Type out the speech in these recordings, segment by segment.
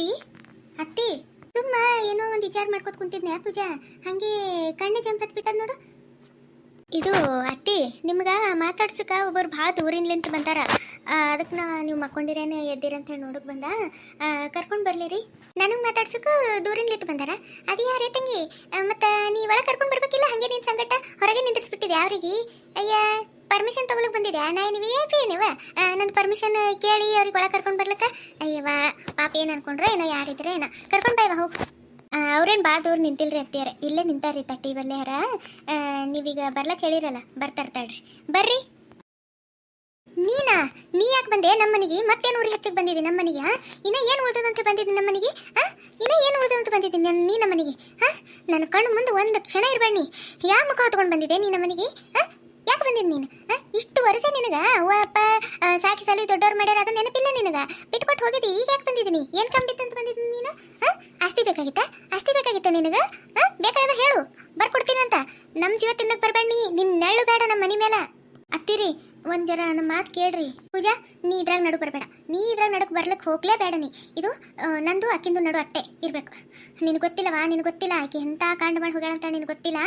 ಅತ್ತಿ? ಅತ್ತಿ, ತುಂಬ ಏನೋ ಒಂದು ವಿಚಾರ ಮಾಡ್ಕೊತ ಕುಂತಿದ್ನೆ ಪೂಜಾ? ಹಂಗೆ ಕಣ್ಣೆ ಜಂಪತ್ ಬಿಟ್ಟದ್ ನೋಡು. ಇದು ಅತ್ತಿ, ನಿಮ್ಗೆ ಮಾತಾಡ್ಸಕ ಒಬ್ಬರು ಭಾಳ ದೂರಿನ್ಲಿಂತ ಬಂದಾರ. ಅದಕ್ಕೆ ನಾ ನೀವು ಮಕ್ಕೊಂಡಿರೇನೆ ಎದ್ದಿರಂತ ಹೇಳಿ ನೋಡಕ್ ಬಂದ. ಕರ್ಕೊಂಡು ಬರ್ಲಿರಿ. ನನಗೆ ಮಾತಾಡ್ಸಕ ದೂರಿನ್ಲಿಂತ ಬಂದಾರ. ಅದು ಯಾರೇ ತಂಗಿ? ಮತ್ತು ನೀ ಒಳಗೆ ಕರ್ಕೊಂಡು ಬರ್ಬೇಕಿಲ್ಲ? ಹಂಗೆ ನಿನ್ನ ಸಂಗಟ? ಹೊರಗೆ ನಿಂದಿರ್ಸ್ಬಿಟ್ಟಿದೆ ಅವ್ರಿಗೆ? ಅಯ್ಯ. ಪರ್ಮಿಷನ್ ತಗೊಳಕ್ ಬಂದಿದ್ಯಾ? ನಾ ಏನು ವಿ ಐ ಪಿ ಏನವ ನನ್ನ ಪರ್ಮಿಷನ್ ಕೇಳಿ ಅವ್ರಿಗೆ ಒಳಗೆ ಕರ್ಕೊಂಡು ಬರ್ಲಕ್ಕ? ಅಯ್ಯವ ಪಾಪ ಏನು ಅನ್ಕೊಂಡ್ರೆ? ಏನೋ ಯಾರಿದ್ರೆ ಏನ. ಕರ್ಕೊಂಡು ಬಾಯ್ವ ಹೋಗು ಅವ್ರೇನು ಭಾಳ ದೂರ ನಿಂತಿಲ್ರಿ ಅತ್ತಿಯರ ಇಲ್ಲೇ ನಿಂತಾರ್ರಿ ತಟ್ಟಿ ಬಲ್ಲೆ ಹರ ನೀವೀಗ ಬರ್ಲಕ್ಕೆ ಹೇಳಿರಲ್ಲ. ಬರ್ತಾರ ತಡ್ರಿ. ಬರ್ರಿ. ನೀನಾ? ನೀ ಯಾಕೆ ಬಂದೆ ನಮ್ಮ ಮನೆಗೆ ಮತ್ತೇನು ಊರಿಗೆ ಹೆಚ್ಚಿಗೆ ಬಂದಿದ್ದೀನಿ ನಮ್ಮ ಮನೆಗೆ ಇನ್ನ ಏನು ಉಳ್ದದಂತ ಬಂದಿದ್ದೀನಿ ನಮ್ಮ ಮನೆಗೆ ಇನ್ನ ಏನು ಉಳ್ದದಂತ ಬಂದಿದ್ದೀನಿ ನಾನು, ನೀ ನಮ್ಮ ಮನೆಗೆ ಹಾ? ನನ್ನ ಕಣ್ಣು ಮುಂದೆ ಒಂದು ಕ್ಷಣ ಇರಬೇಡಿ ಯಾವ ಮುಖ ಹೊತ್ಕೊಂಡು ಬಂದಿದೆ ನೀ ನಮ್ಮ ಮನೆಗೆ ಹಾ? ಯಾಕೆ ಬಂದಿದ್ ನೀನು? ಇಷ್ಟು ವರ್ಷ ನಿನಗ ಅವ್ವ ಅಪ್ಪ ಸಾಕಿ ಸಲಿ ದೊಡ್ಡವ್ರು ಮಾಡ್ಯಾರ ಅದು ನೆನಪಿಲ್ಲ ನಿನಗ? ಬಿಟ್ಕೊಟ್ಟು ಹೋಗಿದ್ದಿ, ಈಗ ಯಾಕೆ ಬಂದಿದ್ದೀನಿ? ಏನು ಕಂಬಿತ್ತು ಅಂತ ಬಂದಿದ್ದೀನಿ ನೀನು? ಆಸ್ತಿ ಬೇಕಾಗಿತ್ತಾ? ಆಸ್ತಿ ಬೇಕಾಗಿತ್ತ ನಿನಗ? ಬೇಕಾದ್ರೆ ಹೇಳು ಬರ್ಕೊಡ್ತೀನಿ ಅಂತ ನಮ್ಮ ಜೀವ ತಿನ್ನಕ್ ಬರಬೇಡ ನೀ ನಿನ್ ನೆರಳು ಬೇಡ ನಮ್ಮ ಮನೆ ಮೇಲೆ. ಅತ್ತಿರಿ ಒಂದ್ ಜರ ನಮ್ಮ ಮಾತು ಕೇಳ್ರಿ. ಪೂಜಾ, ನೀ ಇದ್ರಾಗ ನಡು ಬರಬೇಡ. ನೀ ಇದ್ರಾಗ ನಡಕ್ ಬರ್ಲಕ್ ಹೋಗ್ಲೇ ಬೇಡ ನೀ ಇದು ನಂದು ಅಕ್ಕಿಂದು ನಡು ಅಟ್ಟೆ ಇರ್ಬೇಕು. ನಿನಗೆ ಗೊತ್ತಿಲ್ಲವಾ? ನಿನಗೆ ಗೊತ್ತಿಲ್ಲ? ಆಕೆ ಎಂತ ಕಾಂಡ ಮಾಡಿ ಹೋಗ್ಯಾಳ ಅಂತ ನಿನಗೆ ಗೊತ್ತಿಲ್ಲ?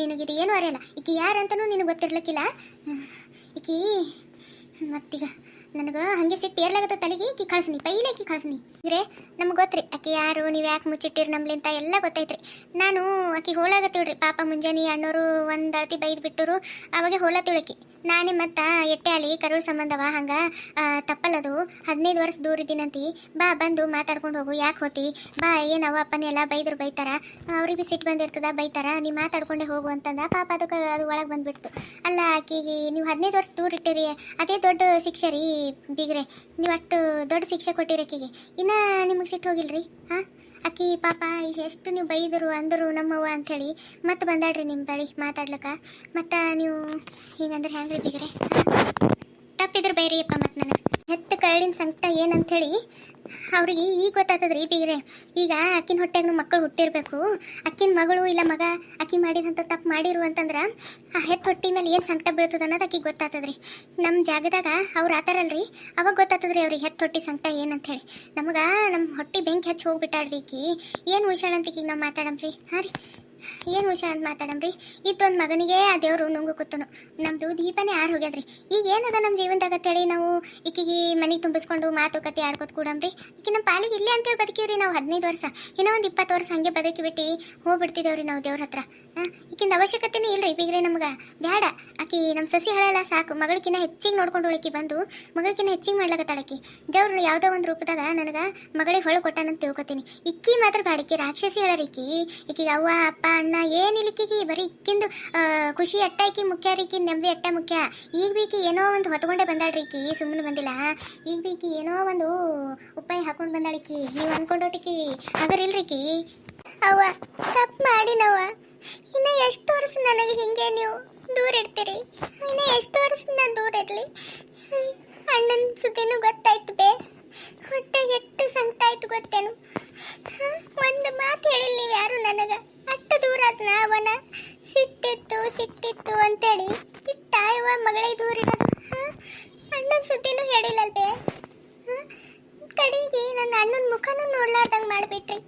ನಿನಗಿದು ಏನೂ ಅರಿಯಲ್ಲ. ಈಕಿ ಯಾರಂತನೂ ನಿನಗೆ ಗೊತ್ತಿರ್ಲಿಕ್ಕಿಲ್ಲ. ಈಕಿ, ಮತ್ತೀಗ ನನಗೆ ಹಂಗೆ ಸಿಟ್ಟು ಏರ್ಲಾಗತ್ತ ತಲೆಗೆ. ಈಕಿ ಕಳ್ಸನಿ, ಪೈಲೆ ಈಕಿ ಕಳ್ಸನಿ. ಇದ್ರೆ ನಮ್ಗೆ ಗೊತ್ತ್ರಿ ಆಕಿ ಯಾರು, ನೀವು ಯಾಕೆ ಮುಚ್ಚಿಟ್ಟಿರಿ ನಮ್ಲಿಂತ ಎಲ್ಲ ಗೊತ್ತೈತ್ರಿ. ನಾನು ಆಕಿ ಹೋಲಾಗತ್ತಿಳ್ರಿ ಪಾಪ ಮುಂಜಾನೆ ಅಣ್ಣೋರು ಒಂದು ಅಳತಿ ಬೈದು ಬಿಟ್ಟರು, ಅವಾಗೆ ಹೋಲತ್ತಿಳಕಿ ನಾನೇ ಮತ್ತ ಎಟ್ಟ್ಯಾಲಿ ಕರುಳ್ ಸಂಬಂಧವ ಹಂಗ? ತಪ್ಪಲ್ಲದು. ಹದಿನೈದು ವರ್ಷ ದೂರ ಇದ್ದೀನಂತಿ. ಬಾ, ಬಂದು ಮಾತಾಡ್ಕೊಂಡು ಹೋಗು. ಯಾಕೆ ಹೋತಿ? ಬಾ, ಏನವ ಅಪ್ಪನೆಲ್ಲ ಬೈದ್ರು ಬೈತಾರ? ಅವ್ರಿಗೆ ಬಿ ಸಿಟ್ಟು ಬಂದಿರ್ತದ, ಬೈತಾರ? ನೀ ಮಾತಾಡ್ಕೊಂಡೆ ಹೋಗು ಅಂತಂದ ಪಾಪ ಅದಕ್ಕೆ ಅದು ಒಳಗೆ ಬಂದ್ಬಿಡ್ತು. ಅಲ್ಲ ಆಕಿಗೆ ನೀವು ಹದಿನೈದು ವರ್ಷ ದೂರ ಇಟ್ಟಿರಿ. ಅದೇ ದೊಡ್ಡ ಶಿಕ್ಷೆ ರೀ ಬಿಗ್ರೆ. ನೀವು ಅಷ್ಟು ದೊಡ್ಡ ಶಿಕ್ಷೆ ಕೊಟ್ಟಿರಿ ಆಕಿಗೆ. ಇನ್ನ ನಿಮಗೆ ಸಿಟ್ಟು ಹೋಗಿಲ್ರಿ? ಹಾಂ ಅಕ್ಕಿ, ಪಾಪ ಎಷ್ಟು ನೀವು ಬೈದರು, ಅಂದರು, ನಮ್ಮವ್ವ ಅಂಥೇಳಿ ಮತ್ತೆ ಬಂದಾಡ್ರಿ ನಿಮ್ಮ ಬಳಿ, ಮಾತಾಡ್ಲಕ್ಕ? ಮತ್ತು ನೀವು ಹಿಂಗಂದ್ರೆ ಹೆಂಗ್ರಿ ಬಿಗ್ರೆ? ತಪ್ಪಿದ್ರೆ ಬೈರಿಯಪ್ಪ ಮತ್ತು ನನಗೆ. ಹೆತ್ತ ಕರಳಿನ ಸಂಕಟ ಹೇಳಿ ಅವ್ರಿಗೆ ಈಗ ಗೊತ್ತಾಗ್ತದ್ರಿ ಬೀಗ್ರೆ. ಈಗ ಅಕ್ಕಿನ ಹೊಟ್ಟೆಗೂ ಮಕ್ಕಳು ಹುಟ್ಟಿರಬೇಕು. ಅಕ್ಕಿನ ಮಗಳು ಇಲ್ಲ ಮಗ ಅಕ್ಕಿ ಮಾಡಿದಂಥ ತಪ್ಪು ಮಾಡಿರು ಅಂತಂದ್ರೆ ಆ ಹೆತ್ತ ಹೊಟ್ಟಿ ಮೇಲೆ ಏನು ಸಂಕಟ ಬೀಳ್ತದೆ ಅನ್ನೋದು ಅಕ್ಕಿಗೆ ಗೊತ್ತಾಗ್ತದ್ರಿ. ನಮ್ಮ ಜಾಗದಾಗ ಅವ್ರು ಆತಾರಲ್ರಿ ಅವಾಗ ಗೊತ್ತಾಗ್ತದ್ರಿ ಅವ್ರಿಗೆ ಹೆತ್ತ ಹೊಟ್ಟಿ ಸಂಕಟ ಏನಂತ ಹೇಳಿ ನಮಗೆ ನಮ್ಮ ಹೊಟ್ಟಿ ಬೆಂಕಿ ಹಚ್ಚಿ ಹೋಗ್ಬಿಟ್ಟಾಳ್ರಿ ಈಕಿ. ಏನು ಉಳ್ಸಾಳ ಅಂತ ಈಗ ನಾವು ಮಾತಾಡಮ್ರಿ? ಹಾಂ ರೀ. ಏನು ಹುಷಾ ಅಂತ ಮಾತಾಡಂಬ್ರಿ? ಇತ್ತೊಂದು ಮಗನಿಗೆ ಆ ದೇವರು ನುಂಗು ಕೂತನು ನಮ್ದು ದೀಪನೇ ಆರು ಹೋಗ್ಯದ್ರಿ. ಈಗ ಏನದ ನಮ್ಮ ಜೀವನದಾಗ ಅಂತೇಳಿ ನಾವು? ಈಕಿಗೆ ಮನೆಗೆ ತುಂಬಿಸ್ಕೊಂಡು ಮಾತುಕತೆ ಆಡ್ಕೊತ ಕೂಡಂಬ್ರಿ. ಈಕಿ ನಮ್ಮ ಪಾಲಿಗೆ ಇಲ್ಲೇ ಅಂತೇಳಿ ಬದುಕೀವ್ರಿ ನಾವು ಹದಿನೈದು ವರ್ಷ. ಇನ್ನೂ ಒಂದು ಇಪ್ಪತ್ತು ವರ್ಷ ಹಂಗೆ ಬದುಕಿ ಬಿಟ್ಟು ಹೋಗ್ಬಿಡ್ತಿದ್ದೇವ್ರಿ ನಾವು ದೇವ್ರ ಹತ್ರ. ಈಕಿಂದ ಅವಶ್ಯಕತೆನೇ ಇಲ್ರಿ ಬೀಗ್ರೆ ನಮ್ಗೆ. ಬ್ಯಾಡ. ಆಕಿ ನಮ್ಮ ಸಸಿ ಹಳೆಲ್ಲ, ಸಾಕು. ಮಗಳಿಕಿನ್ನ ಹೆಚ್ಚಿಗೆ ನೋಡ್ಕೊಂಡು ಉಳಿಕಿ ಬಂದು, ಮಗಳಿಕಿನ್ನ ಹೆಚ್ಚಿಗೆ ಮಾಡ್ಲಾಕತ್ತಾಳಕಿ ದೇವ್ರು ಯಾವುದೋ ಒಂದು ರೂಪದಾಗ ನನಗೆ ಮಗಳಿಗೆ ಹೊಳ ಕೊಟ್ಟಾನಂತ ತಿಳ್ಕೊತೀನಿ. ಇಕ್ಕಿ ಮಾತ್ರ ಬಾಡಿಕೆ ರಾಕ್ಷಸಿ ಹೇಳರಿಕಿ ಈಕಿಗೆ ಅವ್ವ, ಅಪ್ಪ, ಅಣ್ಣ ಏನಿಲ್ಲಿಕ್ಕಿಗೆ ಬರೀ ಇಕ್ಕಿಂದು ಖುಷಿ ಅಟ್ಟ ಇಕ್ಕಿ ಮುಖ್ಯ ರೀಕಿ ನೆಮ್ಮದಿ ಅಟ್ಟ ಮುಖ್ಯ. ಈಗ ಬೀಕಿ ಏನೋ ಒಂದು ಹೊತ್ಕೊಂಡೆ ಬಂದಾಳ್ರಿ ಈಕಿ ಸುಮ್ಮನೆ ಬಂದಿಲ್ಲ. ಈಗ ಬೀಕಿ ಏನೋ ಒಂದು ಉಪಾಯ ಹಾಕೊಂಡು ಬಂದಾಳಿಕಿ ನೀವು ಅನ್ಕೊಂಡೋಟಿಕಿ ಅದರಿಲ್ರಿಕಿ ಅವ್ವ, ತಪ್ಪು ಮಾಡಿನವ್ವ ಇನ್ನ ಎಷ್ಟು ವರ್ಷ ನನಗೆ ಹಿಂಗೆ ನೀವು ದೂರ ಇಡ್ತೀರಿ ಇನ್ನ ಎಷ್ಟು ವರ್ಷ ನಾನು ದೂರ ಇರಲಿ? ಅಣ್ಣನ ಸುದ್ದಿನೂ ಗೊತ್ತಾಯ್ತು ಬೇ. ಹೊಟ್ಟೆಗೆ ಎಷ್ಟು ಸಂಕಟ ಆಯ್ತು ಗೊತ್ತೇನು ಹ? ಒಂದು ಮಾತು ಹೇಳಿಲ್ಲ ನೀವು ಯಾರು ನನಗೆ ಅಷ್ಟು ದೂರ ಆದ್ನ ಅವನ ಸಿಟ್ಟಿತ್ತು ಸಿಟ್ಟಿತ್ತು ಅಂತೇಳಿ ಇಟ್ಟ ಇವ ಮಗಳಿಗೆ ದೂರ ಇಡೋದು ಅಣ್ಣನ ಸುದ್ದಿನೂ ಹೇಳಿಲ್ಲಲ್ವೇ ಕಡೆಗೆ ನನ್ನ ಅಣ್ಣನ ಮುಖನೂ ನೋಡ್ಲಾರ್ದಂಗೆ ಮಾಡಿಬಿಟ್ರಿ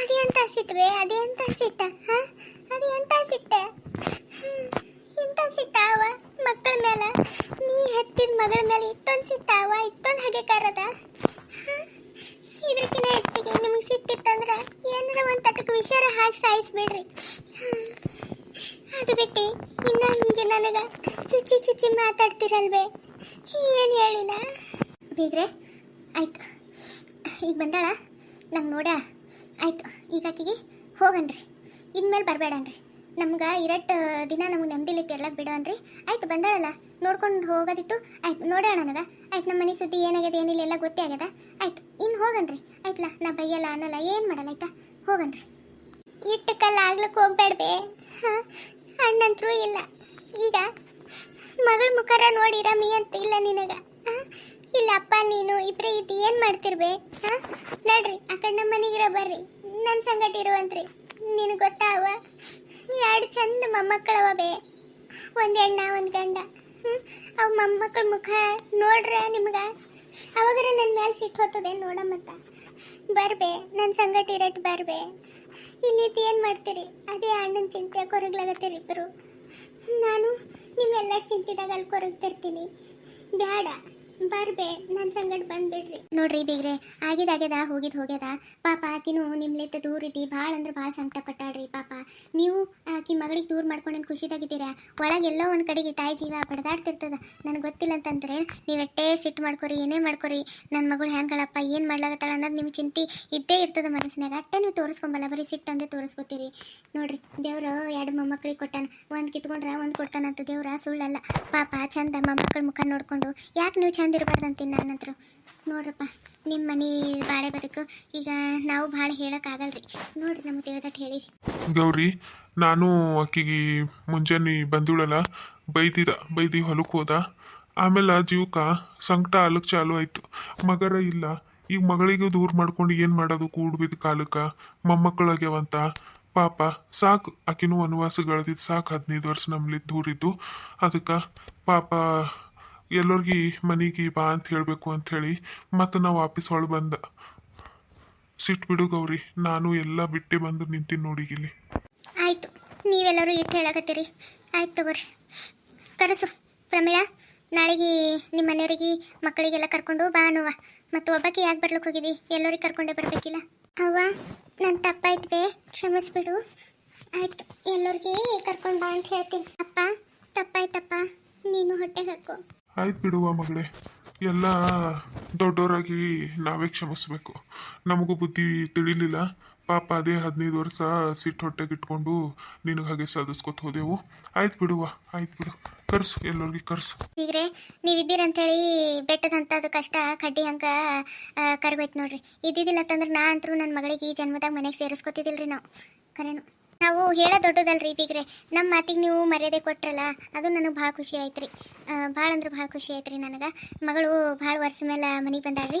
ಅದೇ ಅಂತ ಸಿಟ್ವೆ ಅದೇ ಅಂತ ಸಿಟ್ಟ ಹಾ ಅದೇ ಅಂತ ಸಿಟ್ಟೆ ಹ್ಮ್. ಇಂಥ ಸಿಟ್ಟಾವ ಮಕ್ಕಳ ಮೇಲೆ ನೀ ಹೆತ್ತಿದ ಮಗಳ ಮೇಲೆ ಇಷ್ಟೊಂದು ಸಿಟ್ಟಾವ ಇಷ್ಟೊಂದು ಹಾಗೆ ಕರದ ಇದಕ್ಕಿಂತ ಹೆಚ್ಚಿಗೆ ನಿಮಗೆ ಸಿಟ್ಟಿತ್ತಂದ್ರೆ ಏನಾರ ಒಂದು ತಟಕ ವಿಷಯ ಹಾಕಿ ಸಾಯಿಸ್ಬಿಡ್ರಿ ಹ್ಮ್. ಅದು ಬಿಟ್ಟು ಇನ್ನ ನನಗೆ ಚುಚ್ಚಿ ಚುಚ್ಚಿ ಮಾತಾಡ್ತಿರಲ್ವೇ? ಏನು ಹೇಳಿನ? ಬೀಗ್ರೆ, ಆಯ್ತು. ಈಗ ಬಂದಾಳ? ನಂಗೆ ನೋಡ ಆಯ್ತು, ಈಗ ಆಕಿಗೆ ಹೋಗನ್ರಿ. ಇನ್ಮೇಲೆ ಬರಬೇಡನ್ರಿ. ನಮ್ಗೆ ಇರಟ್ ದಿನ ನಮ್ಗೆ ನೆಮ್ಮದಿಲಿ ತೆರ್ಲಕ್ಕೆ ಬಿಡೋನ್ರಿ. ಆಯ್ತು, ಬಂದಾಳಲ್ಲ? ನೋಡ್ಕೊಂಡು ಹೋಗೋದಿತ್ತು? ಆಯ್ತು ನೋಡೋಣ ನನಗೆ? ಆಯ್ತು ನಮ್ಮ ಮನೆ ಸುದ್ದಿ ಏನಾಗ್ಯದ, ಏನಿಲ್ಲ, ಎಲ್ಲ ಗೊತ್ತೇ ಆಗ್ಯದ ಆಯ್ತು ಇನ್ನು ಹೋಗನ್ರಿ. ಆಯ್ತಲ್ಲ ನಾ ಬೈಯಲ್ಲ, ಅನ್ನಲ್ಲ, ಏನು ಮಾಡಲ್ಲ, ಆಯ್ತಾ? ಹೋಗನ್ರಿ. ಇಟ್ಟು ಕಲ್ಲ ಆಗ್ಲಕ್ಕೆ ಹೋಗ್ಬೇಡ್ಬೇ ಹಾಂ, ಅಣ್ಣಂತರೂ ಇಲ್ಲ. ಈಗ ಮಗಳ ಮುಖರ ನೋಡಿ ರಮಿ ಅಂತ ಇಲ್ಲ ನಿನಗ? ಇಲ್ಲ ಅಪ್ಪ, ನೀನು ಇಬ್ರೇ ಇದ್ದು, ಏನು ಮಾಡ್ತಿರ್ಬೇ ನಡ್ರಿ, ಆ ಕಡೆ ನಮ್ಮ ಮನೆಗಿರ ಬರ್ರಿ. ನನ್ನ ಸಂಗಟ ಇರುವಂತ್ರಿ. ನಿನಗೆ ಗೊತ್ತಾವ ಎರಡು ಚಂದ ಮೊಮ್ಮಕ್ಕಳವ ಬೇ. ಒಂದು ಹೆಣ್ಣ, ಒಂದು ಗಂಡ ಹ್ಞೂ ಅವು ಮೊಮ್ಮಕ್ಕಳ ಮುಖ ನೋಡ್ರ ನಿಮ್ಗೆ? ಅವಾಗರ ನನ್ನ ಮೇಲೆ ಸಿಟ್ಟು ಹೋಗ್ತದೆ ನೋಡಮ್ಮತ್ತ ಬರ್ಬೆ ನನ್ನ ಸಂಗಟ ಇರಟ್ ಬರ್ಬೆ. ಇಲ್ಲಿ ಏನು ಮಾಡ್ತೀರಿ? ಅದೇ ಅಣ್ಣನ ಚಿಂತೆ, ಕೊರಗ್ಲಾಗತ್ತೀರಿ ಇಬ್ಬರು ನಾನು ನಿಮ್ಮೆಲ್ಲರ ಚಿಂತಿದಾಗ ಅಲ್ಲಿ ಕೊರಗ್ತಿರ್ತೀನಿ. ಬ್ಯಾಡ. ಬರ್ಬೆ ನನ್ನ ಸಂಗಡ ಬಂದ್ಬಿಡ್ರಿ. ನೋಡ್ರಿ ಬೀಗ್ರೆ ಆಗಿದಾಗ್ಯದ ಹೋಗಿದ್ ಹೋಗ್ಯದ ಪಾಪ ಆಕಿನೂ ನಿಮ್ಲಿತ್ತ ದೂರ ಇದ್ದಿ ಭಾಳ ಅಂದ್ರೆ ಭಾಳ ಸಂಕಟ ಪಟ್ಟಾಳ್ರಿ ಪಾಪ. ನೀವು ಆಕಿ ಮಗಳಿಗೆ ದೂರ ಮಾಡ್ಕೊಂಡು ಖುಷಿದಾಗಿದ್ದೀರಾ? ಒಳಗೆ ಎಲ್ಲೋ ಒಂದು ಕಡೆಗೆ ತಾಯಿ ಜೀವ ಬಡದಾಡ್ತಿರ್ತದ. ನನಗೆ ಗೊತ್ತಿಲ್ಲ ಅಂತಂದ್ರೆ ನೀವೆಟ್ಟೇ ಸಿಟ್ಟು ಮಾಡ್ಕೊರಿ, ಏನೇ ಮಾಡ್ಕೊರಿ ನನ್ನ ಮಗಳು ಹೆಂಗಳಪ್ಪ ಏನು ಮಾಡ್ಲಾಗತ್ತಾಳ ಅನ್ನೋದು ನಿಮ್ಗೆ ಚಿಂತೆ ಇದ್ದೇ ಇರ್ತದ ಮನಸ್ಸಿನಾಗ. ಅಟ್ಟೆ ನೀವು ತೋರಿಸ್ಕೊಂಬಲ್ಲ, ಬರೀ ಸಿಟ್ಟಂದೆ ತೋರಿಸ್ಕೊತೀರಿ. ನೋಡ್ರಿ, ದೇವ್ರು ಎರಡು ಮೊಮ್ಮಕ್ಕಳಿಗೆ ಕೊಟ್ಟಾನ. ಒಂದು ಕಿತ್ಕೊಂಡ್ರೆ, ಒಂದು ಕೊಡ್ತಾನಂತ ದೇವ್ರ ಸುಳ್ಳಲ್ಲ. ಪಾಪ ಚಂದ ಮೊಮ್ಮಕ್ಕಳ ಮುಖ ನೋಡ್ಕೊಂಡು, ಯಾಕೆ ನೀವು ಇರಬಾರ್ದಂತೀನಿ ನನ್ನ ಹತ್ರ. ನೋಡ್ರಪ್ಪ ನಿಮ್ಮ ಮನೆ ಬಾಳೆ ಬದುಕು ಈಗ ನಾವು ಭಾಳ ಹೇಳೋಕ್ಕಾಗಲ್ರಿ. ನೋಡ್ರಿ ನಮ್ಗೆ ತಿಳಿದಟ್ಟು ಹೇಳಿ. ಗೌರಿ, ನಾನು ಆಕಿಗೆ ಮುಂಜಾನೆ ಬಂದಿಳಲ್ಲ ಬೈದಿದ, ಬೈದಿ ಹೊಲಕ್ಕೆ ಹೋದ. ಆಮೇಲೆ ಜೀವಕ ಸಂಕಟ ಅಲಕ್ ಚಾಲು ಆಯಿತು. ಮಗರ ಇಲ್ಲ. ಈಗ ಮಗಳಿಗೆ ದೂರ ಮಾಡ್ಕೊಂಡು ಏನು ಮಾಡೋದು ಕೂಡ ಬಿದ್ದ ಕಾಲಕ್ಕೆ? ಮೊಮ್ಮಕ್ಕಳಾಗ್ಯಾವಂತ ಪಾಪ, ಸಾಕು. ಆಕಿನೂ ವನವಾಸಗಳದಿದ್ದು ಸಾಕು. ಹದಿನೈದು ವರ್ಷ ನಮ್ಮಲ್ಲಿ ದೂರಿದ್ದು ಅದಕ್ಕೆ ಪಾಪ ಎಲ್ಲರಿಗೂ ಮನೆಗೆ ಬಾ ಅಂತ ಹೇಳಬೇಕು ಅಂಥೇಳಿ ಮತ್ತು ನಾವು ವಾಪಸ್ ಒಳಗೆ ಬಂದ. ಸಿಟ್ಟು ಬಿಡು ಗೌರಿ, ನಾನು ಎಲ್ಲ ಬಿಟ್ಟು ಬಂದು ನಿಂತೀನಿ ನೋಡಿ ಇಲ್ಲಿ. ಆಯಿತು, ನೀವೆಲ್ಲರೂ ಇಟ್ಟು ಹೇಳಕತ್ತೀರಿ? ಆಯ್ತು ತಗೋರಿ. ಕರೆಸು ಪ್ರಮೀಳಾ, ನಾಳೆಗೆ ನಿಮ್ಮ ಮನೆಯವರಿಗೆ, ಮಕ್ಕಳಿಗೆಲ್ಲ ಕರ್ಕೊಂಡು ಬಾ ಅನ್ನುವ. ಮತ್ತು ಒಬ್ಬಕ್ಕೆ ಯಾಕೆ ಬರ್ಲಿಕ್ಕೆ ಹೋಗಿದಿ? ಎಲ್ಲರಿಗೆ ಕರ್ಕೊಂಡೇ ಬರಬೇಕಿಲ್ಲ? ಅವ್ವ ನನ್ನ ತಪ್ಪಾಯ್ತು ಬೇ ಕ್ಷಮಿಸ್ಬಿಡು. ಆಯ್ತು, ಎಲ್ಲರಿಗೆ ಕರ್ಕೊಂಡು ಬಾ ಅಂತ ಹೇಳ್ತೀನಿ. ಅಪ್ಪ, ತಪ್ಪಾಯ್ತಪ್ಪ. ನೀನು ಹೊಟ್ಟೆಗೆ ಹಾಕು. ಆಯ್ತು ಬಿಡುವ ಮಗಳೇ. ಎಲ್ಲ ದೊಡ್ಡವರಾಗಿ ನಾವೇ ಕ್ಷಮಿಸ್ಬೇಕು. ನಮಗೂ ಬುದ್ಧಿ ತಿಳಿಲಿಲ್ಲ. ಪಾಪ ಅದೇ ಹದಿನೈದು ವರ್ಷ ಸಿಟ್ಟು ಹೊಟ್ಟೆಗೆ ಇಟ್ಕೊಂಡು ನಿನಗೆ ಹಾಗೆ ಸಾಧಿಸ್ಕೊತ ಹೋದೆವು. ಆಯ್ತು ಬಿಡುವ, ಆಯ್ತು ಬಿಡು. ಕರ್ಸು, ಎಲ್ಲರಿಗೆ ಕರ್ಸು. ಈಗ್ರೆ, ನೀವಿದ್ದೀರಂತೇಳಿ ಅದು ಕಷ್ಟ, ಕಡ್ಡಿ ಹಂಗ ಕರ್ಗೋಯ್ತು ನೋಡ್ರಿ. ಇದ್ದಿದ್ದಿಲ್ಲ ಅಂತಂದ್ರೆ ನಾ ಅಂತರೂ ನನ್ನ ಮಗಳಿಗೆ ಈ ಜನ್ಮದಾಗ ಮನೆಗೆ ಸೇರಿಸ್ಕೊತಿದ್ದಿಲ್ರಿ ನಾವು. ಕರೆನು. ನಾವು ಹೇಳೋ ದೊಡ್ಡದಲ್ರಿ ಬೀಗ್ರೆ. ನಮ್ಮ ಮಾತಿಗೆ ನೀವು ಮರ್ಯಾದೆ ಕೊಟ್ರಲ್ಲ, ಅದು ನನಗೆ ಭಾಳ ಖುಷಿ ಆಯ್ತು ರೀ ಭಾಳ ಅಂದ್ರೆ ಭಾಳ ಖುಷಿ ಆಯ್ತು ರೀ ನನಗೆ. ಮಗಳು ಭಾಳ ವರ್ಷ ಮೇಲೆ ಮನೆಗೆ ಬಂದಾಳ್ರಿ. ರೀ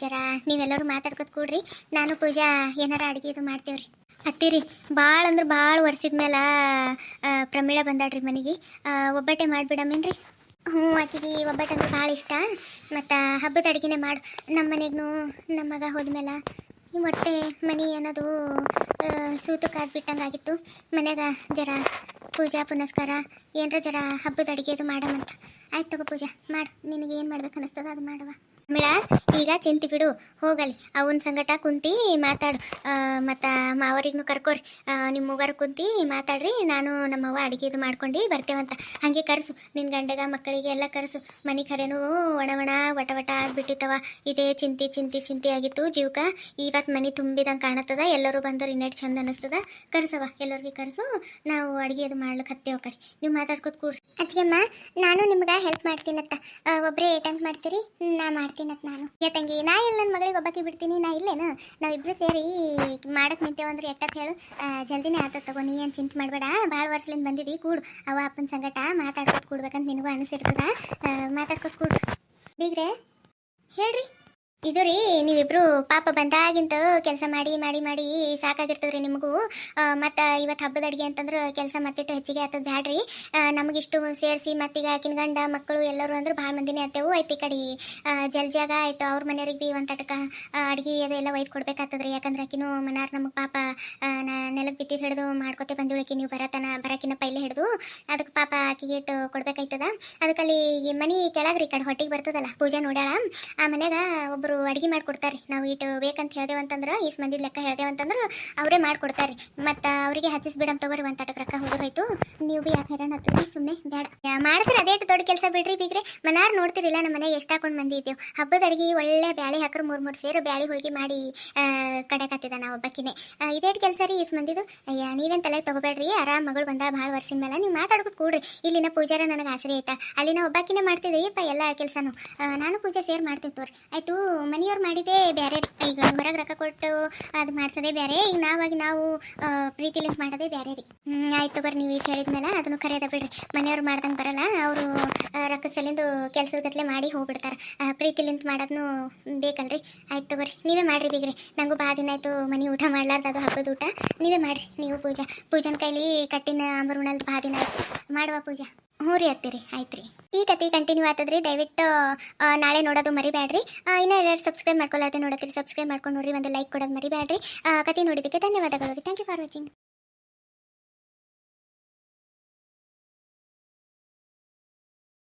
ಜರ ನೀವೆಲ್ಲರೂ ಮಾತಾಡ್ಕೊತ ಕೂಡ್ರಿ. ನಾನು ಪೂಜಾ ಏನಾರ ಅಡುಗೆ ಇದು ಮಾಡ್ತೇವ್ರಿ. ಅತ್ತಿರಿ, ಭಾಳ ಅಂದ್ರೆ ಭಾಳ ವರ್ಷದ ಮೇಲೆ ಪ್ರಮೀಳ ಬಂದಾಳ್ರಿ ಮನೆಗೆ. ಒಬ್ಬಟ್ಟೆ ಮಾಡಿಬಿಡಮೇನ್ರಿ. ಹ್ಞೂ ಆಕಿಗೆ ಒಬ್ಬಟ್ಟು ಅಂದ್ರೆ ಭಾಳ ಇಷ್ಟ. ಮತ್ತು ಹಬ್ಬದ ಅಡುಗೆನೇ ಮಾಡು. ನಮ್ಮ ಮನೆಗೂ ನಮ್ಮ ಮಗ ಹೋದ್ಮೇಲೆ ಮೊಟ್ಟೆ ಮನೆ ಅನ್ನೋದು ಸೂತಕ್ಕೆ ಆಗಿತ್ತು ಮನೆಯಾಗ ಜರ ಪೂಜಾ ಪುನಸ್ಕಾರ. ಏನರ ಜರ ಹಬ್ಬದ ಅಡುಗೆ ಅದು ಮಾಡಮಂತ ಆಯ್ತು ತಗೋ ಪೂಜಾ, ಮಾಡು. ನಿನಗೆ ಏನು ಮಾಡ್ಬೇಕು ಅನ್ನಿಸ್ತದ ಅದು ಮಾಡುವ. ಮೇಳ ಈಗ ಚಿಂತಿ ಬಿಡು. ಹೋಗಲಿ. ಅವನ ಸಂಗಟ ಕುಂತಿ ಮಾತಾಡು. ಮತ್ತು ಮಾವರಿಗೂ ಕರ್ಕೋರಿ. ನಿಮ್ಮ ಮೂವರು ಕುಂತಿ ಮಾತಾಡ್ರಿ. ನಾನು ನಮ್ಮವ್ವ ಅಡುಗೆ ಇದು ಮಾಡ್ಕೊಂಡು ಬರ್ತೇವಂತ. ಹಾಗೆ ಕರೆಸು. ನಿನ್ನ ಗಂಡಗ, ಮಕ್ಕಳಿಗೆ ಎಲ್ಲ ಕರೆಸು. ಮನೆ ಖರೇನು ಒಣ ಒಣ, ವಟ ವಟ ಆಗ್ಬಿಟ್ಟಿತ್ತವ ಇದೇ ಚಿಂತಿ ಚಿಂತಿ ಚಿಂತಿ ಆಗಿತ್ತು ಜೀವಕ. ಇವತ್ತು ಮನೆ ತುಂಬಿದಂಗೆ ಕಾಣತ್ತದ. ಎಲ್ಲರೂ ಬಂದರು ಇನ್ನೆಟ್ ಚಂದ ಅನ್ನಿಸ್ತದ ಕರ್ಸವ ಎಲ್ಲರಿಗೆ ಕರೆಸು. ನಾವು ಅಡುಗೆ ಅದು ಮಾಡ್ಲಿಕ್ಕೆ ಹತ್ತೇವ ಕಡೆ ನೀವು ಮಾತಾಡ್ಕೊತ ಕೂಡ್ರಿ ಅದಕ್ಕೆಮ್ಮ ನಾನು ನಿಮ್ಗೆ ಹೆಲ್ಪ್ ಮಾಡ್ತೀನತ್ತ. ಒಬ್ಬರೇ ಏಟಂತ ಮಾಡ್ತೀರಿ? ನಾ ಮಾಡ್ತೀನತ್ ನಾನು. ಯಾ ತಂಗಿ, ನಾ ಎಲ್ಲ ನನ್ನ ಮಗಳಿಗೆ ಒಬ್ಬಾಕಿ ಬಿಡ್ತೀನಿ, ನಾ ಇಲ್ಲೇನು? ನಾವಿಬ್ರು ಸೇರಿ ಮಾಡಕ್ಕೆ ನಿಂತೇವಂದ್ರೆ ಎಟ್ಟತ್ ಹೇಳು. ಜಲ್ದಿನೇ ಆತ ತಗೋ, ನೀ ಏನು ಚಿಂತೆ ಮಾಡಬೇಡ. ಭಾಳ ವರ್ಷಲಿಂದ ಬಂದಿದ್ದಿ ಕೂಡು. ಅವ ಅಪ್ಪನ ಸಂಗಟ ಮಾತಾಡ್ಕೊತ ಕೂಡ್ಬೇಕಂತ ನಿನಗೂ ಅನಿಸಿರ್ತದ. ಮಾತಾಡ್ಕೊತ ಕೂಡು. ಬೀಗ್ರೆ, ಹೇಳ್ರಿ. ಇದು ರೀ, ನೀವಿಬ್ರು ಪಾಪ ಬಂದಾಗಿಂತ ಕೆಲಸ ಮಾಡಿ ಮಾಡಿ ಮಾಡಿ ಸಾಕಾಗಿರ್ತದ್ರಿ ನಿಮಗೂ. ಮತ್ತು ಇವತ್ತು ಹಬ್ಬದ ಅಡುಗೆ ಅಂತಂದ್ರೆ ಕೆಲಸ ಮತ್ತಿಟ್ಟು ಹೆಚ್ಚಿಗೆ ಆಗ್ತದೆ ಬ್ಯಾಡ್ರಿ. ನಮಗಿಷ್ಟು ಸೇರಿಸಿ ಮತ್ತೀಗ ಆಕಿನ ಗಂಡ, ಮಕ್ಕಳು ಎಲ್ಲರೂ ಅಂದ್ರೆ ಭಾಳ ಮಂದಿನೇ ಆತೇವು. ಐತಿ ಕಡೆ ಜಾಗ ಆಯ್ತು ಅವ್ರ ಮನೆಯವ್ರಿಗೆ ಭೀ ಒಂದು ತಟಕ ಅಡುಗೆ ಅದೆಲ್ಲ ಒಯ್ದು ಕೊಡ್ಬೇಕಾಗ್ತದ್ರಿ ಯಾಕಂದ್ರೆ ಆಕಿನೂ ಮನಾರ್ ನಮಗೆ ಪಾಪ ನೆಲಕ್ಕೆ ಬಿತ್ತಿದ್ದು ಹಿಡಿದು ಮಾಡ್ಕೊತೆ ಬಂದಿಳಕಿ ನೀವು ಬರತನ, ಬರಕಿನ ಪೈಲೆ ಹಿಡಿದು ಅದಕ್ಕೆ ಪಾಪ ಆಕಿಗೆ ಇಟ್ಟು ಕೊಡ್ಬೇಕಾಯ್ತದ. ಅದಕ್ಕಲ್ಲಿ ಮನೆ ಕೆಳಗ್ರಿ ಕಡೆ ಹೊಟ್ಟಿಗೆ ಬರ್ತದಲ್ಲ, ಪೂಜಾ ನೋಡ್ಯಾಳ. ಆ ಮನೆಯಾಗ ಒಬ್ಬರು ಅಡುಗೆ ಮಾಡ್ಕೊಡ್ತಾರೆ. ನಾವು ಇಟ್ಟು ಬೇಕಂತ ಹೇಳ್ದೇವಂತಂದ್ರೆ ಈಸ್ ಮಂದಿ ಲೆಕ್ಕ ಹೇಳ್ದೇವಂತಂದ್ರೆ ಅವರೇ ಮಾಡ್ಕೊಡ್ತಾರೆ. ಮತ್ತು ಅವರಿಗೆ ಹಚ್ಚಿಸ್ಬಿಡಮ್ ತಗೋರಿ ಒಂದು ತಟಕ ರೊಕ್ಕ ಹೋದ್ರಾಯ್ತು ನೀವು ಭೀ ಯಾಕೆ ಹೈರಾಣ ಹತ್ತಿರಿ ಸುಮ್ಮನೆ ಬೇಡ ಮಾಡ್ತಾರೆ ಅದೇ ದೊಡ್ಡ ಕೆಲಸ ಬಿಡ್ರಿ ಬೀಗ್ರೆ. ಮನಾರ್ ನೋಡ್ತಿರಿಲ್ಲ ನಮ್ಮ ಮನೆಗೆ ಎಷ್ಟು ಹಾಕೊಂಡು ಮಂದಿ ಇದ್ದೇವೆ ಹಬ್ಬದ ಅಡುಗೆ ಒಳ್ಳೆ ಬ್ಯಾಳಿ ಹಾಕ್ರೆ ಮೂರು ಮೂರು ಸೇರು ಬ್ಯಾಳಿ ಹೋಳಿಗೆ ಮಾಡಿ ಕಡೆಕತ್ತಿದ ನಾವು ಒಬ್ಬಕ್ಕಿನೇ ಇದೇಟ್ ಕೆಲಸ ರೀ ಈಸ್ ಮಂದಿದು. ಅಯ್ಯ, ನೀವೇನು ತಲೆಗೆ ತಗೋಬೇಡ್ರಿ. ಆರಾಮ್ ಮಗಳು ಬಂದಾಳ ಭಾಳ ವರ್ಷದ ಮೇಲೆ ನೀವು ಮಾತಾಡೋದು ಕೂಡ್ರಿ. ಇಲ್ಲಿನ ಪೂಜಾರ ನನಗೆ ಆಸರಿ ಆಯ್ತಾ ಅಲ್ಲಿನ ಒಬ್ಬಾಕಿನೇ ಮಾಡ್ತಿದ್ದೀಯಪ್ಪ ಎಲ್ಲ ಕೆಲಸನೂ. ನಾನು ಪೂಜೆ ಸೇರ್ ತೋರಿ. ಆಯ್ತು ಮನೆಯವ್ರು ಮಾಡಿದೆ ಬೇರೆ. ಈಗ ಹೊರಗೆ ರೊಕ್ಕ ಕೊಟ್ಟು ಅದು ಮಾಡ್ಸೋದೇ ಬೇರೆ, ಈಗ ನಾವಾಗಿ ನಾವು ಪ್ರೀತಿಲಿಂದ ಮಾಡೋದೇ ಬೇರೆ ರೀ. ಹ್ಞೂ ಆಯ್ತು ತಗೋರಿ ನೀವು ಈಗ ಹೇಳಿದ್ಮೇಲೆ ಅದನ್ನು ಕರೆಯದ ಬಿಡ್ರಿ. ಮನೆಯವ್ರು ಮಾಡ್ದಂಗೆ ಬರಲ್ಲ, ಅವರು ರೊಕ್ಕ ಸಲಿಂದು ಕೆಲಸದ ಗತ್ಲೆ ಮಾಡಿ ಹೋಗ್ಬಿಡ್ತಾರೆ. ಪ್ರೀತಿಲಿಂದ ಮಾಡೋದನ್ನು ಬೇಕಲ್ರಿ. ಆಯ್ತು ತಗೋರಿ, ನೀವೇ ಮಾಡಿರಿ ಬೀಗ್ರಿ. ನಂಗೂ ಬಾ ದಿನ ಆಯ್ತು ಮನೆ ಊಟ ಮಾಡ್ಲಾರ್ದು ಅದು ಹಬ್ಬದ ಊಟ. ನೀವೇ ಮಾಡಿರಿ, ನೀವು ಪೂಜಾ. ಪೂಜನ ಕೈಲಿ ಕಟ್ಟಿನ ಅಂಬರುಣಲ್ ಬಾ ದಿನ ಆಯ್ತು. ಮಾಡುವ ಪೂಜಾ. ಹ್ಞೂ ರೀ ಅತ್ತಿರಿ, ಆಯ್ತು ರೀ. ಈ ಕತೆ ಕಂಟಿನ್ಯೂ ಆಗ್ತದ್ರಿ ದಯವಿಟ್ಟು ನಾಳೆ ನೋಡೋದು ಮರಿಬೇಡ್ರಿ ಇನ್ನೂ ಎರಡು ಸಬ್ಸ್ಕ್ರೈಬ್ ಮಾಡ್ಕೊಳ್ಳೋದು ನೋಡತ್ತೀರಿ ಸಬ್ಸ್ಕ್ರೈಬ್ ಮಾಡ್ಕೊಂಡು ನೋಡ್ರಿ, ಒಂದು ಲೈಕ್ ಕೊಡೋದು ಮರಿಬೇಡ್ರಿ ಕತೆ ನೋಡಿದ್ದಕ್ಕೆ ಧನ್ಯವಾದಗಳು ರೀ. Thank you for watching